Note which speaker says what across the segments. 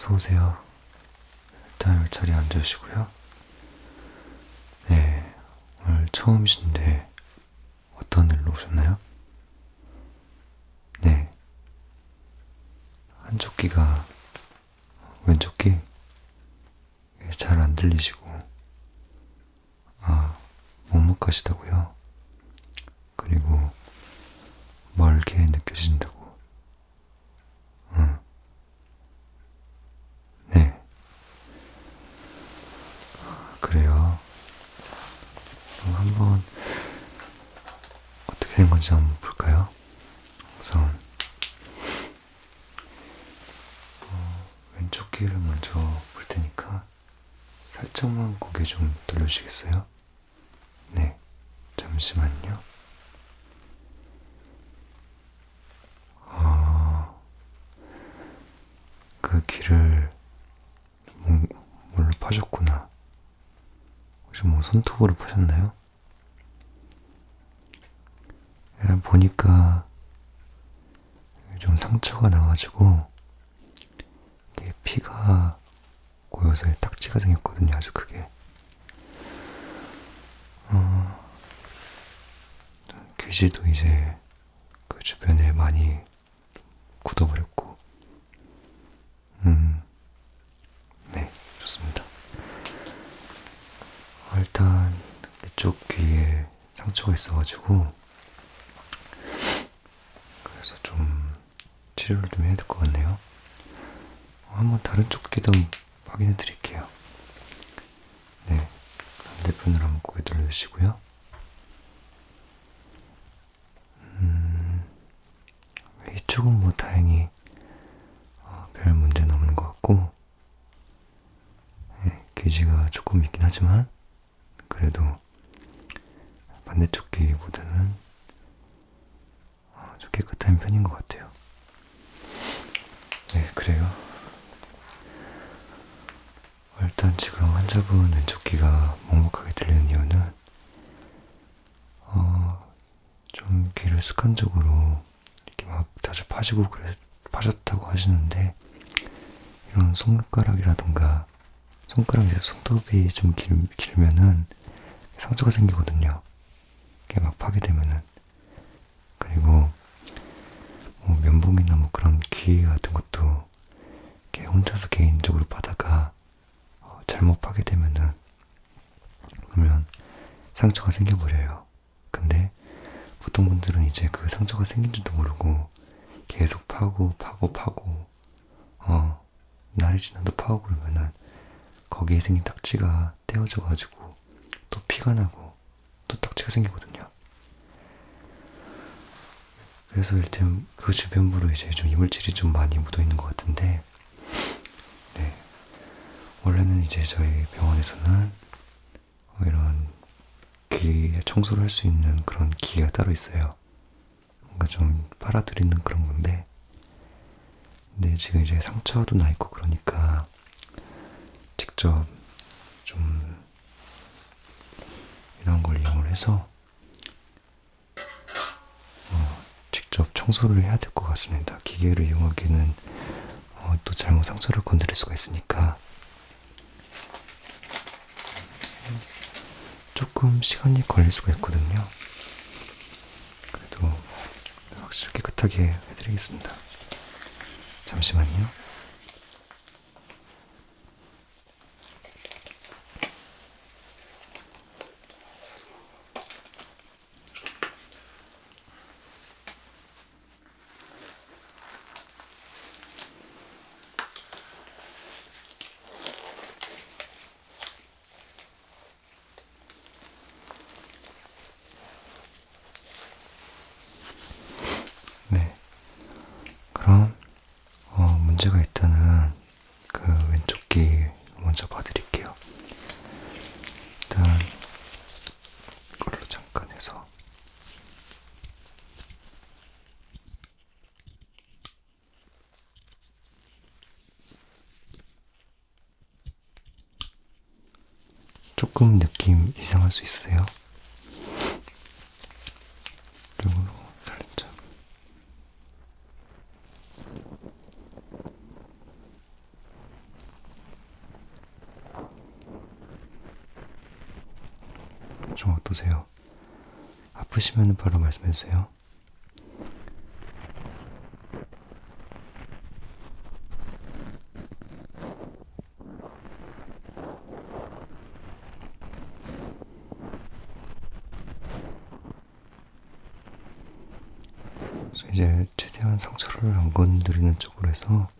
Speaker 1: 어서 오세요. 일단 자리에 앉으시고요. 네, 오늘 처음이신데 어떤 일로 오셨나요? 네. 한쪽 귀가 왼쪽 귀 잘 안 들리시고 아 먹먹하시다고요? 그리고 멀게 느껴진다고. 응. 네. 그래요. 그럼 한번 어떻게 된 건지 한번 볼까요? 우선 어, 왼쪽 귀를 먼저 볼 테니까 살짝만 고개 좀 돌려주시겠어요? 네. 잠시만요. 아, 그 귀를 뭐, 뭘로 파셨구나. 혹시 뭐 손톱으로 파셨나요? 예, 보니까 좀 상처가 나가지고 피가 고여서 딱지가 생겼거든요. 아주 크게. 어, 귀지도 이제 그 주변에 많이 굳어버렸고, 음, 네, 좋습니다. 어, 일단 이쪽 귀에 상처가 있어가지고, 그래서 좀 치료를 좀 해야 될 것 같네요. 어, 한번 다른 쪽 귀도 확인해 드릴게요. 네, 반대편으로 한번 고개 돌려주시고요. 음, 이쪽은 뭐 다행히 어, 별 문제는 없는 것 같고, 네, 귀지가 조금 있긴 하지만, 그래도 반대쪽 귀보다는 어, 좀 깨끗한 편인 것 같아요. 네, 그래요. 어, 일단 지금 환자분 왼쪽 귀가 먹먹하게 들리는 이유는 어, 좀 귀를 습관적으로 이렇게 막 자주 파시고 그래 파셨다고 하시는데 이런 손가락이라던가 손가락에 손톱이 좀 길, 길면은 상처가 생기거든요. 이렇게 막 파게 되면은 그리고 뭐 면봉이나 뭐 그런 귀 같은 것도 이렇게 혼자서 개인적으로 파다가 어, 잘못 파게 되면은 그러면 상처가 생겨버려요. 근데 보통 분들은 이제 그 상처가 생긴 줄도 모르고 계속 파고 파고 파고 어 날이 지나도 파고 그러면은 거기에 생긴 딱지가 떼어져가지고 또 피가 나고 또 딱지가 생기거든요. 그래서 일단 그 주변부로 이제 좀 이물질이 좀 많이 묻어 있는 것 같은데, 네. 원래는 이제 저희 병원에서는 어, 이런 귀 청소를 할 수 있는 그런 기계가 따로 있어요. 뭔가 좀 빨아들이는 그런 건데, 근데 지금 이제 상처도 나 있고 그러니까 직접 좀 이런 걸 이용을 해서 어, 직접 청소를 해야 될 것 같습니다. 기계를 이용하기는 어, 또 잘못 상처를 건드릴 수가 있으니까 조금 시간이 걸릴 수가 있거든요. 그래도 확실히 깨끗하게 해드리겠습니다. 잠시만요. 그럼 어, 문제가 있다는 그 왼쪽 귀 먼저 봐드릴게요. 일단 이걸로 잠깐 해서 조금 느낌 이상할 수 있으세요? 이쪽으로 살짝 좀 어떠세요? 아프시면 바로 말씀해 주세요. 그래서 이제 최대한 상처를 안 건드리는 쪽으로 해서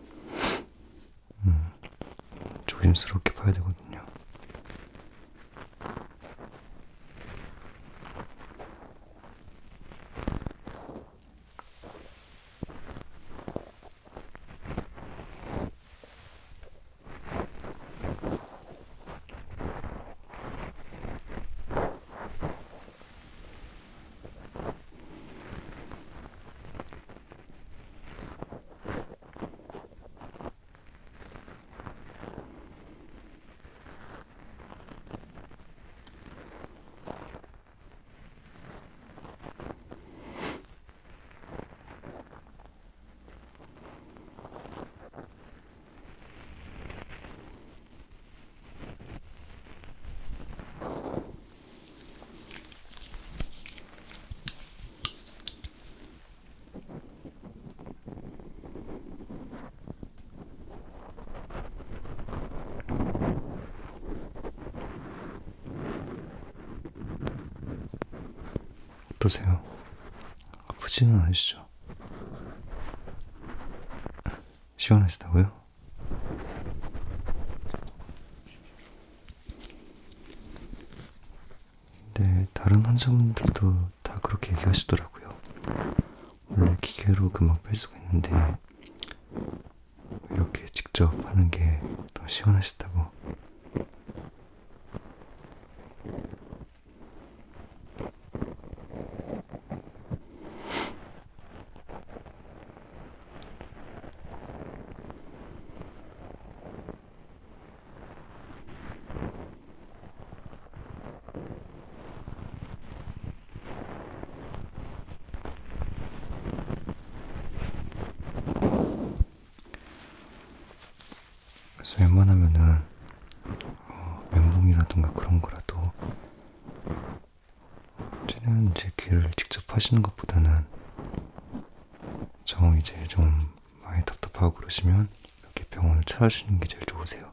Speaker 1: 음, 조심스럽게 봐야 되거든요. 어떠세요? 아프지는 않으시죠? 시원하시다고요? 네, 다른 환자분들도 다 그렇게 얘기하시더라고요. 원래 기계로 금방 뺄 수가 있는데 이렇게 직접 하는 게 더 시원하시다고. 그래서 웬만하면은 어, 멘붕이라든가 그런 거라도 최대한 이제 귀를 직접 하시는 것보다는 정 이제 좀 많이 답답하고 그러시면 이렇게 병원을 찾아주시는 게 제일 좋으세요.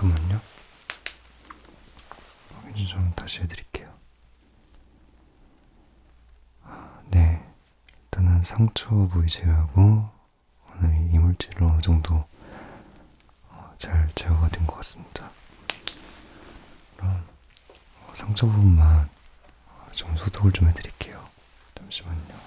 Speaker 1: 잠깐만요. 확인 좀 다시 해드릴게요. 아, 네, 일단은 상처 부위 제외하고 오늘 이물질은 어느 정도 어, 잘 제거가 된 것 같습니다. 그럼 어, 상처 부분만 어, 좀 소독을 좀 해드릴게요. 잠시만요.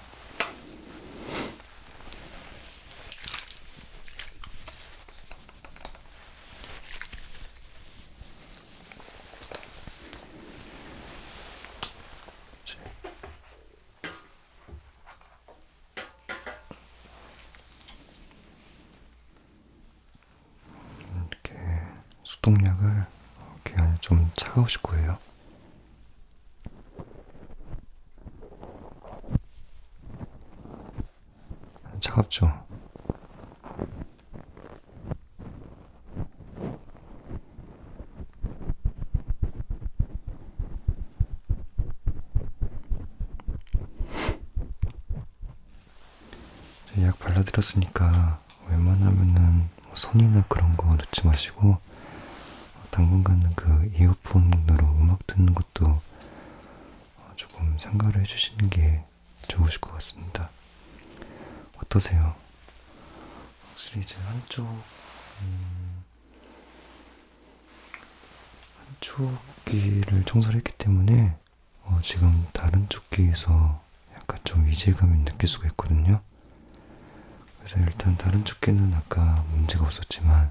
Speaker 1: 이렇게 소독약을 이렇게 안에 좀 차가우실 거예요. 차갑죠? 약 발라드렸으니까 웬만하면은 뭐 손이나 그런 거 넣지 마시고 당분간은 그 이어폰으로 음악 듣는 것도 어, 조금 생각을 해주시는 게 좋으실 것 같습니다. 어떠세요? 확실히 이제 한쪽 음, 한쪽 귀를 청소를 했기 때문에 어, 지금 다른 쪽 귀에서 약간 좀 이질감을 느낄 수가 있거든요. 그래서 일단 다른 쪽 귀는 아까 문제가 없었지만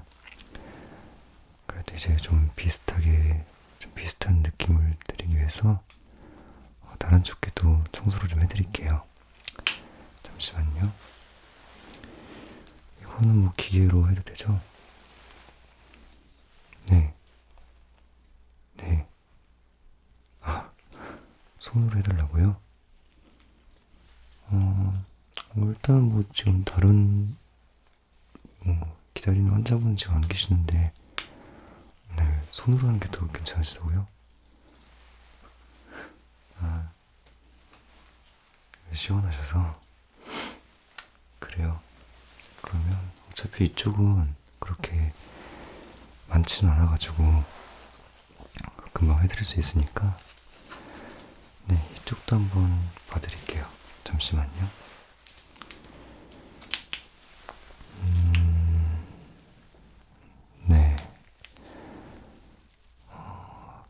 Speaker 1: 그래도 이제 좀 비슷하게 좀 비슷한 느낌을 드리기 위해서 어, 다른 쪽 귀도 청소를 좀 해드릴게요. 잠시만요. 이거는 뭐 기계로 해도 되죠? 네. 네. 아, 손으로 해달라고요? 어, 뭐 일단 뭐 지금 다른 뭐 기다리는 환자분 지금 안 계시는데 네, 손으로 하는 게 더 괜찮으시다고요? 아, 시원하셔서 그래요. 그러면 어차피 이쪽은 그렇게 많지는 않아가지고 금방 해드릴 수 있으니까 네 이쪽도 한번 봐드릴게요. 잠시만요. 음, 네. 어,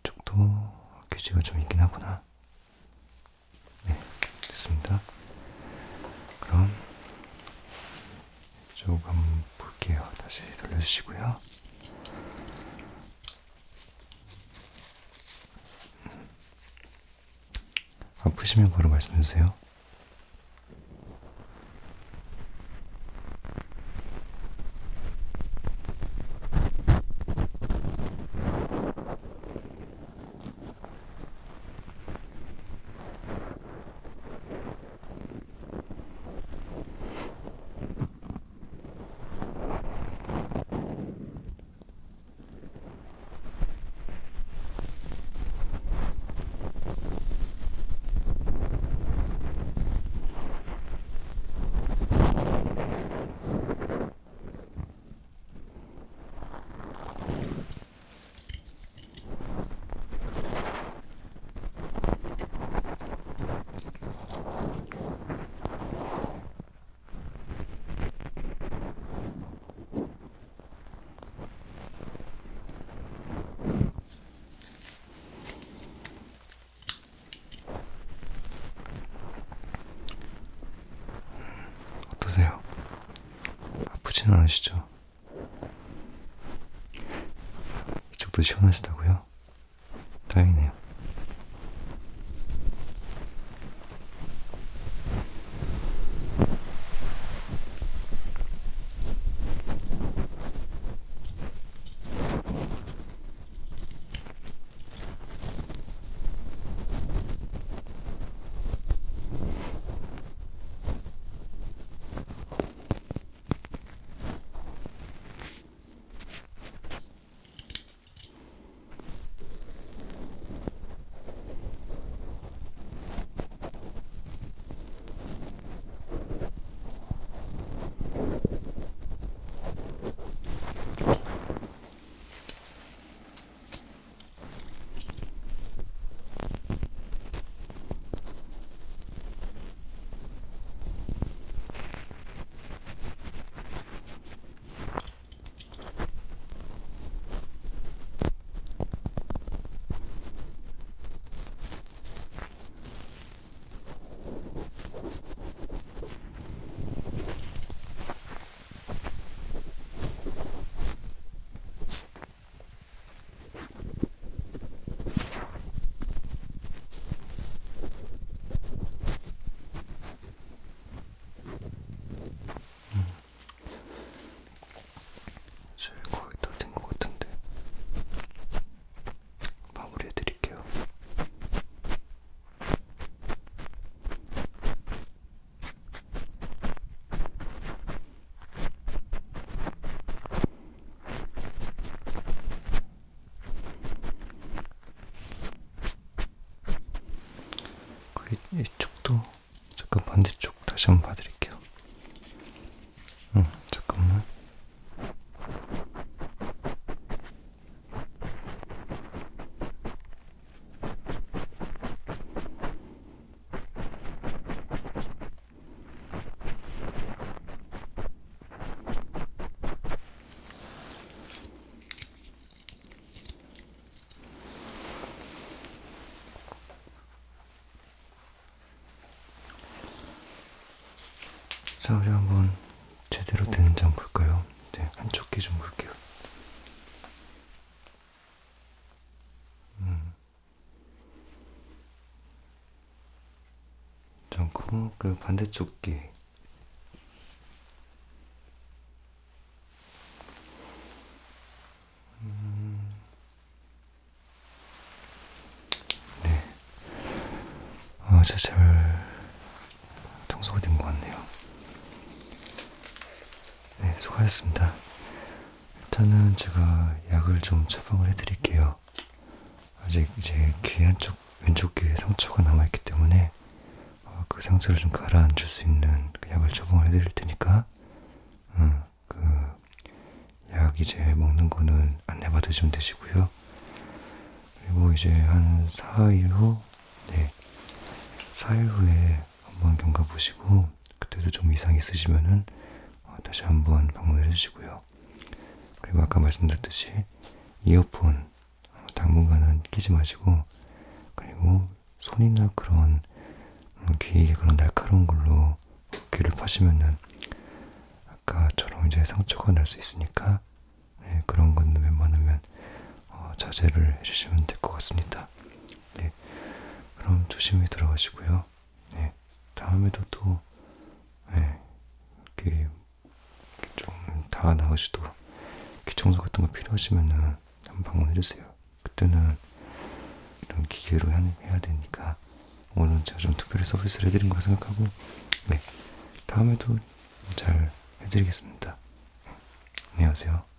Speaker 1: 이쪽도 귀지가 좀 있긴 하구나. 네, 됐습니다. 그럼 이쪽 한번 볼게요. 다시 돌려주시고요. 아프시면 바로 말씀해 주세요. 않으시죠? 이쪽도 시원하시다고요? 다행이네요. 시 한번 봐드릴게요. 응, 잠깐만. 자, 우리 한번 제대로 되는지 한번 볼까요? 네, 한쪽 귀 좀 볼게요. 음. 않고 그 반대쪽 귀. 음. 네. 아, 제잘 청소가 된 것 같네요. 네, 수고하셨습니다. 일단은 제가 약을 좀 처방을 해드릴게요. 아직 이제 귀 한쪽, 왼쪽 귀에 상처가 남아있기 때문에 어, 그 상처를 좀 가라앉힐 수 있는 그 약을 처방을 해드릴 테니까, 음, 그, 약 이제 먹는 거는 안내 받으시면 되시고요. 그리고 이제 한 4일 후, 네, 4일 후에 한번 경과 보시고, 그때도 좀 이상이 있으시면은, 어, 다시 한번 방문을 해주시고요. 그리고 아까 말씀드렸듯이 이어폰 어, 당분간은 끼지 마시고 그리고 손이나 그런 음, 귀에 그런 날카로운 걸로 귀를 파시면은 아까처럼 이제 상처가 날 수 있으니까 네, 그런 거는 웬만하면 어, 자제를 해주시면 될 것 같습니다. 네, 그럼 조심히 들어가시고요. 네, 다음에도 또 네, 이렇게 좀 다 나으시도 귀 청소 같은 거 필요하시면은 한번 방문해 주세요. 그때는 이런 기계로 하- 해야 되니까 오늘은 제가 좀 특별히 서비스를 해드린 거라 생각하고 네 다음에도 잘 해드리겠습니다. 네, 안녕하세요.